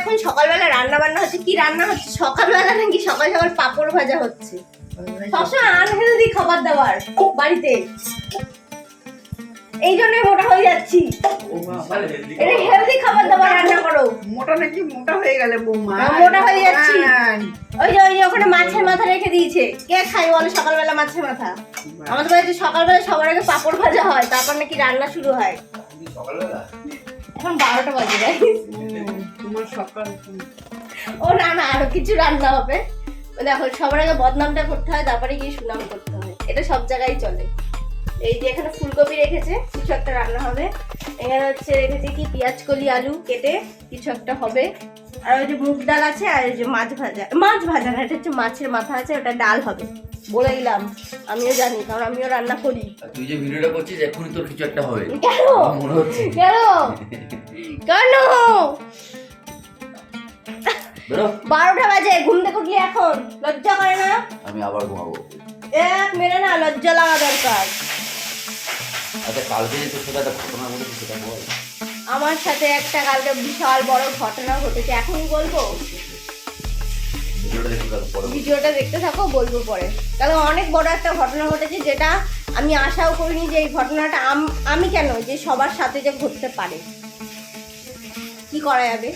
এখন সকালবেলা রান্না বান্না হচ্ছে? কি রান্না হচ্ছে? সকালবেলা নাকি সকাল সকাল পাপড় ভাজা হচ্ছে? সবসময় আনহেলদি খাবার দাবার বাড়িতে। এই জন্যই মোটা হয়ে যাচ্ছি। এটা হেলদি খাবার দাবার রান্না করো। মোটা নাকি মোটা হয়ে গেলে বৌমা? মোটা হয়ে যাচ্ছি। ওই যে ওই যে ওখানে মাছের মাথা রেখে দিয়েছে। কে খাই বলো সকালবেলা মাছের মাথা? আমাদের বাড়িতে সকালবেলা সবার আগে পাপড় ভাজা হয় তারপর নাকি রান্না শুরু হয়। এখন বারোটা বাজে তোমার সকাল ও না না আরও কিছু রান্না হবে। দেখো সবার আগে বদনামটা করতে হয় তারপরে গিয়ে সুনাম করতে হয়। এটা সব জায়গায় চলে। এই যে এখানে ফুলকপি রেখেছে কিছু একটা রান্না হবে। এখানে হচ্ছে রেখেছে কি পেঁয়াজ কলি আলু কেটে কিছু একটা হবে। আর ওই যে মুগ ডাল আছে আর ওই যে মাছ ভাজা। মাছ ভাজা না এটা হচ্ছে মাছের মাথা আছে ওটা ডাল হবে। বলে দিলাম আমিও জানি কারণ আমিও রান্না করি। তুই যে ভিডিওটা করছিস তোর কিছু একটা হবে। কেন? আমার মনে হচ্ছে। কেন? কেন? বারোটা বাজে ঘুম থেকে উঠলি এখন? লজ্জা করে না? আমি আবার ঘুমাবো। এক মেরে না লজ্জা লাগা দরকার। আচ্ছা কালকে যে তোর সাথে একটা ঘটনা ঘটেছে সেটা বল। আমার সাথে একটা কালকে বিশাল বড় ঘটনা ঘটেছে এখনই বলব? ভিডিওটা দেখতে থাকো বলব পরে। কারণ অনেক বড় একটা ঘটনা ঘটেছে যেটা আমি আশাও করিনি যে এই ঘটনাটা আম- আমি কেন যে সবার সাথে যে ঘটতে পারে। কি করা যাবে?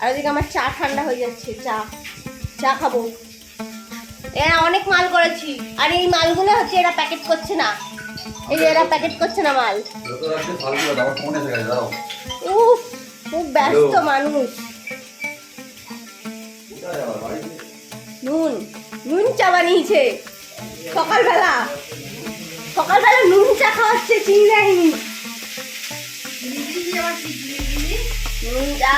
আর ওদিকে আমার চা ঠান্ডা হয়ে যাচ্ছে চা। চা খাব। এরা অনেক মাল করেছি। আর এই মালগুলো হচ্ছে এরা প্যাকেট করছে না। এই যে এরা প্যাকেট করছে না মাল। উফ খুব ব্যস্ত মানুষ। নুন নুন চা বানিয়েছে। সকালবেলা সকালবেলা নুন চা খাওয়াচ্ছে চিনি দেয়নি। নুন চা।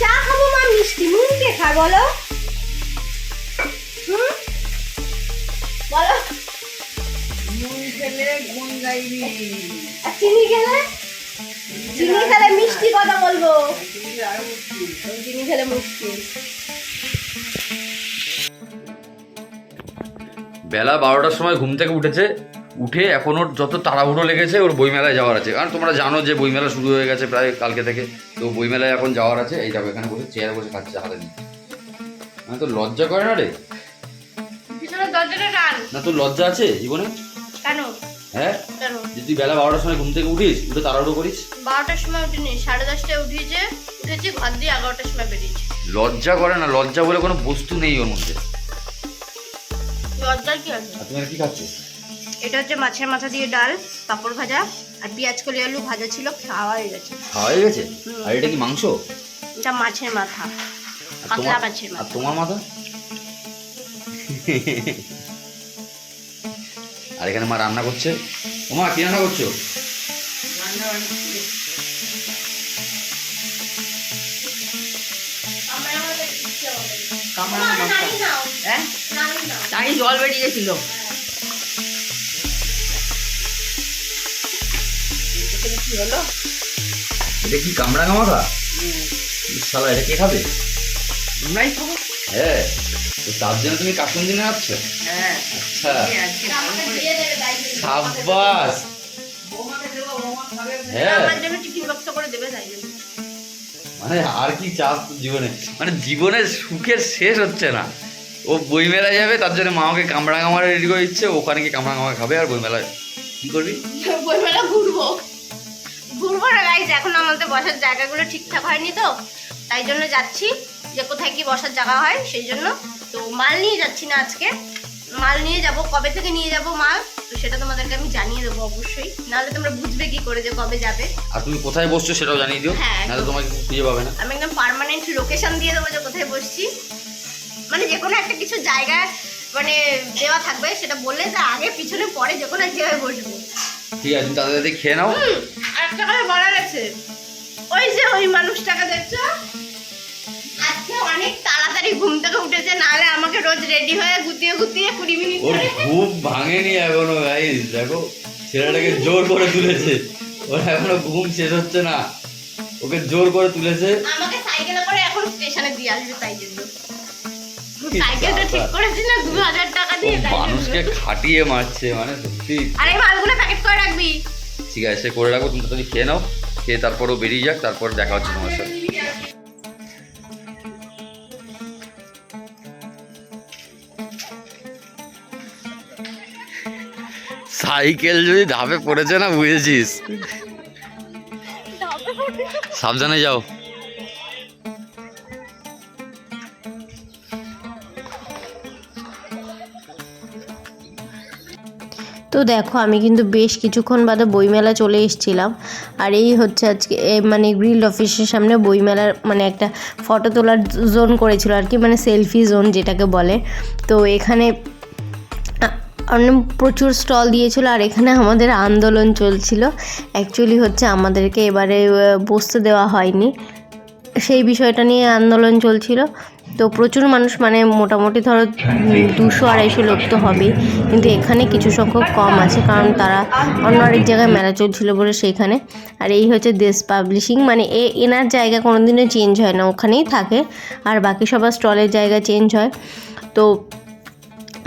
চা খাব মা মিষ্টি নুন কে খায় বলো? হুম? বলো। নুন খেলে গুণ গাইবি আর চিনি খেলে? চিনি খেলে মিষ্টি কথা বলব। চিনি চিনি খেলে মুশকিল বেলা বারোটার সময় ঘুম থেকে উঠেছে উঠে এখন ওর যত তাড়াহুড়ো লেগেছে ওর বইমেলায় যাওয়ার আছে। কারণ তোমরা জানো যে বইমেলা শুরু হয়ে গেছে প্রায় কালকে থেকে তো বইমেলায় এখন যাওয়ার আছে। এই যাবে এখানে বসে চেয়ার বসে খাচ্ছে হাতে নিয়ে। মানে তোর লজ্জা করে না রে? না তোর লজ্জা আছে জীবনে? কেন? হ্যাঁ? যে তুই বেলা বারোটার সময় ঘুম থেকে উঠিস উঠে তাড়াহুড়ো করিস? বারোটার সময় উঠিনি সাড়ে দশটায় উঠিয়েছে উঠেছি ঘর দিয়ে এগারোটার সময় বেরিয়েছি। লজ্জা করে না লজ্জা বলে কোনো বস্তু নেই ওর মধ্যে। লজ্জার কি আছে? আর কি খাচ্ছ? এটা হচ্ছে মাছের মাথা দিয়ে ডাল পাপড় ভাজা আর পেঁয়াজ কলি আলু ভাজা ছিল খাওয়া হয়ে গেছে। খাওয়া হয়ে গেছে? আর এটা কি মাংস? এটা মাছের মাথা পাতলা মাছের মাথা। তোমার মাথা? আর এখানে মা রান্না করছে? ওমা কি রান্না করছ? রান্না কামড়ানো। হ্যাঁ? তাই জল বেরিয়ে গেছিল কি হলো? এটা কি শালা এটা কে খাবে? আমরাই খাব। হ্যাঁ তো তার জন্য তুমি কাকুন দিনে আসছো হ্যাঁ। আচ্ছা। সাব্বাস। হ্যাঁ। আমার জন্য টিফিন বক্স করে দেবে তাই জন্য। মানে আর কি চাপ জীবনে? মানে জীবনের সুখের শেষ হচ্ছে না। ও বই মেলায় যাবে, তার জন্য মামাকে কামড়া কামড়া রেডি করে দিচ্ছে ওখানে গিয়ে কামড়া কামড়া খাবে আর বই মেলায় কি করবি? বইমেলা ঘুরবো। ঘুরবো না গাইজ এখন আমাদের বসার জায়গাগুলো ঠিকঠাক হয়নি তো। তাই জন্য যাচ্ছি, যে কোথায় কি বসার জায়গা হয়, সেই জন্য। তো মাল নিয়ে যাচ্ছি না আজকে। মাল নিয়ে যাব, কবে থেকে নিয়ে যাব মাল? তো সেটা তোমাদেরকে আমি জানিয়ে দেবো অবশ্যই। নাহলে তোমরা বুঝবে কি করে যে কবে যাবে। আর তুমি কোথায় বসছো সেটাও জানিয়ে দিও হ্যাঁ, নাহলে তোমাকে খুঁজে পাবে না। আমি একদম পার্মানেন্ট লোকেশন দিয়ে দেবো যে কোথায় বসছি। মানে যে কোনো একটা কিছু জায়গা মানে দেওয়া থাকবে সেটা বললে যে আগে পিছনে পরে যে কোনো এক জায়গায় বসবো। ঠিক আছে তুমি তাদের খেয়ে নাও। আরেকটা কথা বলার আছে। ওই যে ওই মানুষটাকে দেখছ? অনেক তাড়াতাড়ি ঘুম থেকে উঠেছে নাহলে আমাকে রোজ রেডি হয়ে গুতিয়ে গুতিয়ে কুড়ি মিনিট ওর ঘুম ভাঙেনি এখনও গাইস দেখো ছেলেটাকে জোর করে তুলেছে। ওর এখনও ঘুম শেষ হচ্ছে না। ওকে জোর করে তুলেছে। আমাকে সাইকেলে করে এখন স্টেশনে দিয়ে আসবে তাই জন্য সাইকেলটা ঠিক করেছি না দু হাজার টাকা দিয়ে মানুষকে খাটিয়ে মারছে মানে সত্যি। আর মালগুলো প্যাকেট করে রাখবি। ঠিক আছে করে রাখো তুমি তাড়াতাড়ি খেয়ে নাও খেয়ে তারপরও বেরিয়ে যাক তারপর দেখা হচ্ছে তোমার সাথে। সাইকেল যদি ধাপে পড়েছে না, বুঝেছিস? সাবধানে যাও। তো দেখো, আমি কিন্তু বেশ কিছুক্ষণ বাদে বইমেলা চলে এসেছিলাম। আর এই হচ্ছে আজকে মানে গ্রিল অফিসের সামনে বইমেলার মানে একটা ফটো তোলার জোন করেছিল আর কি মানে সেলফি জোন যেটাকে বলে। তো এখানে প্রচুর স্টল দিয়েছিল আর এখানে আমাদের আন্দোলন চলছিল। অ্যাকচুয়ালি হচ্ছে আমাদেরকে এবারে বসতে দেওয়া হয়নি। সেই বিষয়টা নিয়ে আন্দোলন চলছিল। তো প্রচুর মানুষ মানে মোটামুটি ধরো দুশো আড়াইশো লোক তো হবেই। কিন্তু এখানে কিছু সংখ্যক কম আছে, কারণ তারা অন্য আরেক জায়গায় মেলা চলছিল বলে সেইখানে। আর এই হচ্ছে দেশ পাবলিশিং মানে এ, এনার জায়গা কোনো দিনও চেঞ্জ হয় না, ওখানেই থাকে। আর বাকি সবার স্টলের জায়গা চেঞ্জ হয়। তো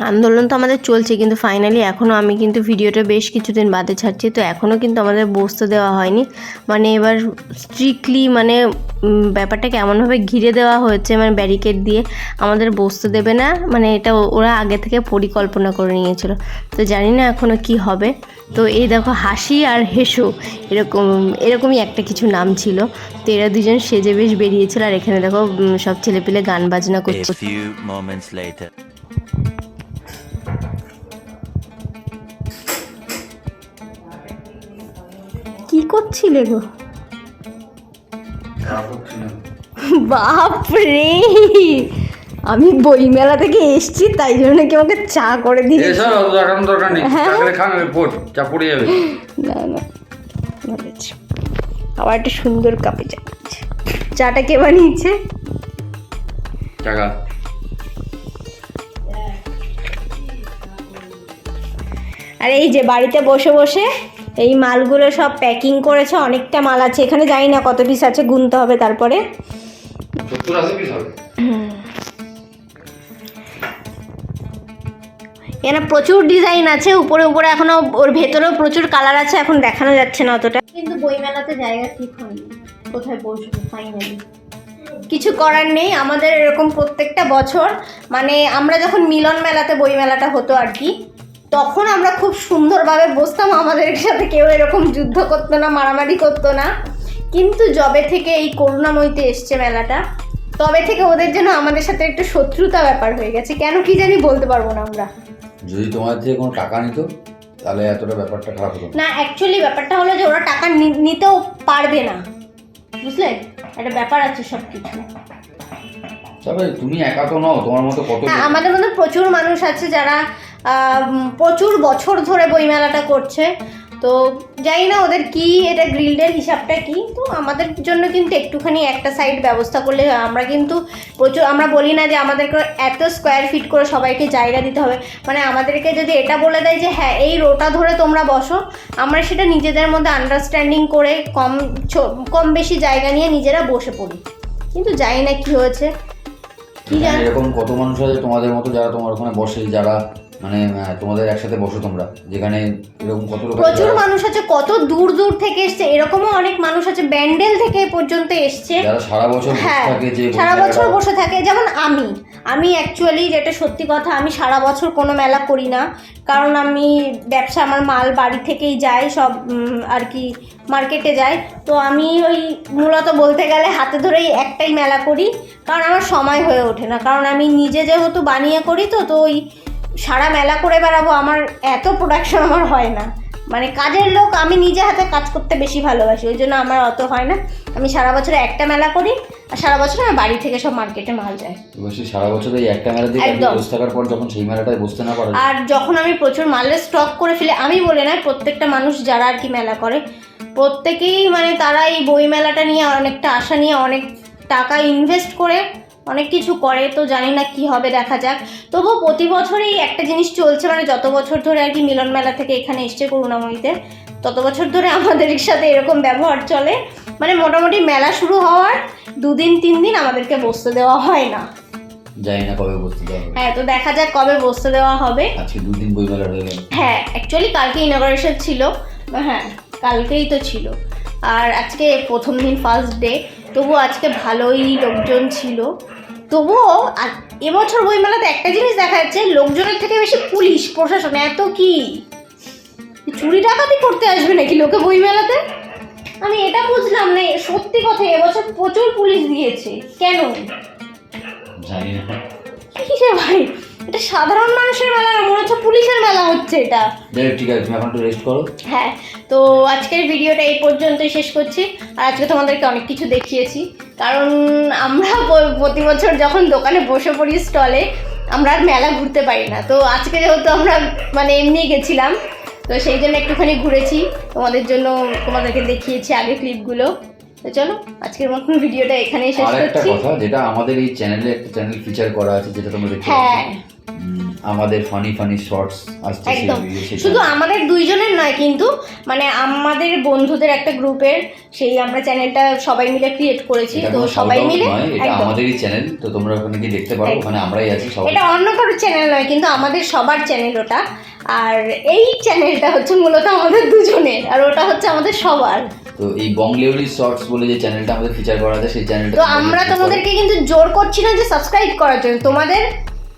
আন্দোলন তো আমাদের চলছে কিন্তু ফাইনালি এখনও আমি কিন্তু ভিডিওটা বেশ কিছুদিন বাদে ছাড়ছি তো এখনও কিন্তু আমাদের বসতে দেওয়া হয়নি। মানে এবার স্ট্রিক্টলি মানে উম, ব্যাপারটা কেমনভাবে ঘিরে দেওয়া হয়েছে মানে ব্যারিকেড দিয়ে আমাদের বসতে দেবে না মানে এটা ওরা আগে থেকে পরিকল্পনা করে নিয়েছিল। তো জানি না এখনও কি হবে। তো এই দেখো হাসি আর হেসো এরকম এরকমই একটা কিছু নাম ছিল। তো এরা দুজন সেজে বেশ বেরিয়েছিল আর এখানে দেখো সব ছেলেপিলে গান বাজনা করছে। করছিলে গো? বাপরে! আমি বইমেলা থেকে এসছি তাই জন্য কি আমাকে চা করে নেই। হ্যাঁ। যাবে। না না আবার একটা সুন্দর কাপে চা চাটা কে বানিয়েছে? টাকা। আর এই যে বাড়িতে বসে বসে এই মালগুলো সব প্যাকিং করেছে অনেকটা মাল আছে। এখানে জানি না কত পিস আছে গুনতে হবে তারপরে। এখানে প্রচুর ডিজাইন আছে উপরে উপরে এখনও ওর ভেতরেও প্রচুর কালার আছে এখন দেখানো যাচ্ছে না অতটা। কিন্তু বইমেলাতে জায়গা ঠিক হয়নি। কোথায় বসবো ফাইনালি কিছু করার নেই আমাদের এরকম প্রত্যেকটা বছর মানে আমরা যখন মিলন মেলাতে বই মেলাটা হতো আর কি তখন আমরা খুব সুন্দরভাবে বসতাম আমাদের সাথে কেউ এরকম যুদ্ধ করতো না মারামারি করতো না। কিন্তু জবে থেকে এই করুণাময়তে এসছে মেলাটা তবে থেকে ওদের জন্য আমাদের সাথে একটু শত্রুতা ব্যাপার হয়ে গেছে। কেন কি জানি বলতে পারব না আমরা। যদি তোমার থেকে কোনো টাকা নিত তাহলে এতটা ব্যাপারটা খারাপ হতো না। অ্যাকচুয়ালি ব্যাপারটা হলো যে ওরা টাকা নিতেও পারবে না। বুঝলে? একটা ব্যাপার আছে সব কিছু তবে তুমি একা তো নও তোমার মতো কত হ্যাঁ আমাদের মধ্যে প্রচুর মানুষ আছে যারা প্রচুর বছর ধরে বইমেলাটা করছে। তো জানি না ওদের কি এটা গ্রিল্ডের হিসাবটা কি তো আমাদের জন্য কিন্তু একটুখানি একটা সাইড ব্যবস্থা করলে আমরা কিন্তু প্রচুর আমরা বলি না যে আমাদেরকে এত স্কোয়ার ফিট করে সবাইকে জায়গা দিতে হবে। মানে আমাদেরকে যদি এটা বলে দেয় যে হ্যাঁ এই রোটা ধরে তোমরা বসো আমরা সেটা নিজেদের মধ্যে আন্ডারস্ট্যান্ডিং করে কম কম বেশি জায়গা নিয়ে নিজেরা বসে পড়ি। কিন্তু জানি না কি হয়েছে। কি মানে জানি এরকম কত মানুষ আছে তোমাদের মতো যারা তোমার ওখানে বসে যারা মানে তোমাদের একসাথে বসো তোমরা যেখানে এরকম কত লোক প্রচুর মানুষ আছে কত দূর দূর থেকে এসছে এরকমও অনেক মানুষ আছে ব্যান্ডেল থেকে পর্যন্ত এসছে। যারা সারা বছর বসে হ্যাঁ থাকে যে সারা বছর বসে থাকে যেমন আমি আমি অ্যাকচুয়ালি যেটা সত্যি কথা আমি সারা বছর কোনো মেলা করি না কারণ আমি ব্যবসা আমার মাল বাড়ি থেকেই যায় সব আর কি মার্কেটে যায় তো আমি ওই মূলত বলতে গেলে হাতে ধরেই একটাই মেলা করি কারণ আমার সময় হয়ে ওঠে না কারণ আমি নিজে যেহেতু বানিয়ে করি তো তো ওই সারা মেলা করে বেড়াবো আমার এত প্রোডাকশন আমার হয় না। মানে কাজের লোক আমি নিজে হাতে কাজ করতে বেশি ভালোবাসি ওই জন্য আমার অত হয় না। আমি সারা বছরে একটা মেলা করি আর সারা বছর আমার বাড়ি থেকে সব মার্কেটে মাল যায়। সারা বছর এই একটা মেলা দিয়ে একদম। বসে থাকার পর যখন সেই মেলাটায় বসতে না পারো আর যখন আমি প্রচুর মালের স্টক করে ফেলে আমি বলে না প্রত্যেকটা মানুষ যারা আর কি মেলা করে প্রত্যেকেই মানে তারা এই বই মেলাটা নিয়ে অনেকটা আশা নিয়ে অনেক টাকা ইনভেস্ট করে অনেক কিছু করে তো জানি না কি হবে দেখা যাক। তবুও প্রতি বছরেই একটা জিনিস চলছে মানে যত বছর ধরে আর কি মিলন মেলা থেকে এখানে এসছে করুণাময়ীতে তত বছর ধরে আমাদের সাথে এরকম ব্যবহার চলে। মানে মোটামুটি মেলা শুরু হওয়ার দুদিন তিন দিন আমাদেরকে বসতে দেওয়া হয় না। জানি না কবে বসতে দেওয়া হবে। হ্যাঁ তো দেখা যাক কবে বসতে দেওয়া হবে। আজকে দুদিন বই মেলা হয়ে গেল। হ্যাঁ অ্যাকচুয়ালি কালকে ইনগ্রেশন ছিল। হ্যাঁ কালকেই তো ছিল। আর আজকে প্রথম দিন ফার্স্ট ডে তবুও আজকে ভালোই লোকজন ছিল। তবুও আর এবছর বইমেলাতে একটা জিনিস দেখা যাচ্ছে, লোকজনের থেকে বেশি পুলিশ, প্রশাসন, এত কি? চুরি ডাকাতি করতে আসবে নাকি লোকে বইমেলাতে আমি এটা বুঝলাম না, সত্যি কথা, এবছর প্রচুর পুলিশ দিয়েছে, কেন? জানি না। কি রে ভাই? এটা সাধারণ মানুষের মেলা না মনে হচ্ছে পুলিশের মেলা হচ্ছে এটা। হোক, ঠিক আছে তুমি এখন একটু রেস্ট করো। হ্যাঁ তো আজকের ভিডিওটা এই পর্যন্তই শেষ করছি। আর আজকে তোমাদেরকে অনেক কিছু দেখিয়েছি। কারণ আমরা প্রতি বছর যখন দোকানে বসে পড়ি স্টলে আমরা আর মেলা ঘুরতে পারি না। তো আজকে যেহেতু আমরা মানে এমনি গেছিলাম তো সেই জন্য একটুখানি ঘুরেছি। তোমাদের জন্য তোমাদেরকে দেখিয়েছি আগে ক্লিপগুলো তো চলো আজকের মতন ভিডিওটা এখানেই শেষ আর একটা কথা যেটা আমাদের এই চ্যানেলে একটা চ্যানেল ফিচার করা আছে যেটা তোমরা দেখতে হ্যাঁ। আমাদের ফানি ফানি শর্টস আসছে একদম। শুধু আমাদের দুইজনের নয় কিন্তু মানে আমাদের বন্ধুদের একটা গ্রুপের সেই আমরা চ্যানেলটা সবাই মিলে ক্রিয়েট করেছি তো সবাই মিলে এটা আমাদেরই চ্যানেল তো তোমরা ওখানে গিয়ে দেখতে পারো। ওখানে আমরাই আছি সবাই। এটা অন্য কারোর চ্যানেল নয় কিন্তু আমাদের সবার চ্যানেল ওটা। আর এই চ্যানেলটা হচ্ছে মূলত আমাদের দুজনের আর ওটা হচ্ছে আমাদের সবার। তো এই বংলেউলি শর্টস বলে যে চ্যানেলটা আমাদের ফিচার করা আছে সেই চ্যানেলটা তো আমরা তোমাদেরকে কিন্তু জোর করছি না যে সাবস্ক্রাইব করার জন্য। তোমাদের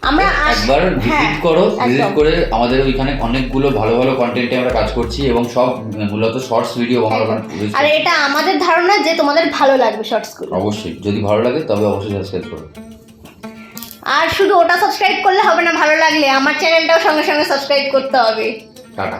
আমরা একবার হ্যাঁ, ভিজিট করো ভিজিট করে আমাদের ওইখানে অনেকগুলো ভালো ভালো কন্টেন্টে আমরা কাজ করছি এবং সব মূলত শর্টস ভিডিও আমরা একদম। আর এটা আমাদের ধারণা যে তোমাদের ভালো লাগবে শর্টসগুলো অবশ্যই যদি ভালো লাগে তবে অবশ্যই সাবস্ক্রাইব করো। আর শুধু ওটা সাবস্ক্রাইব করলে হবে না ভালো লাগলে। আমার চ্যানেলটাও সঙ্গে সঙ্গে সাবস্ক্রাইব করতে হবে। টাটা।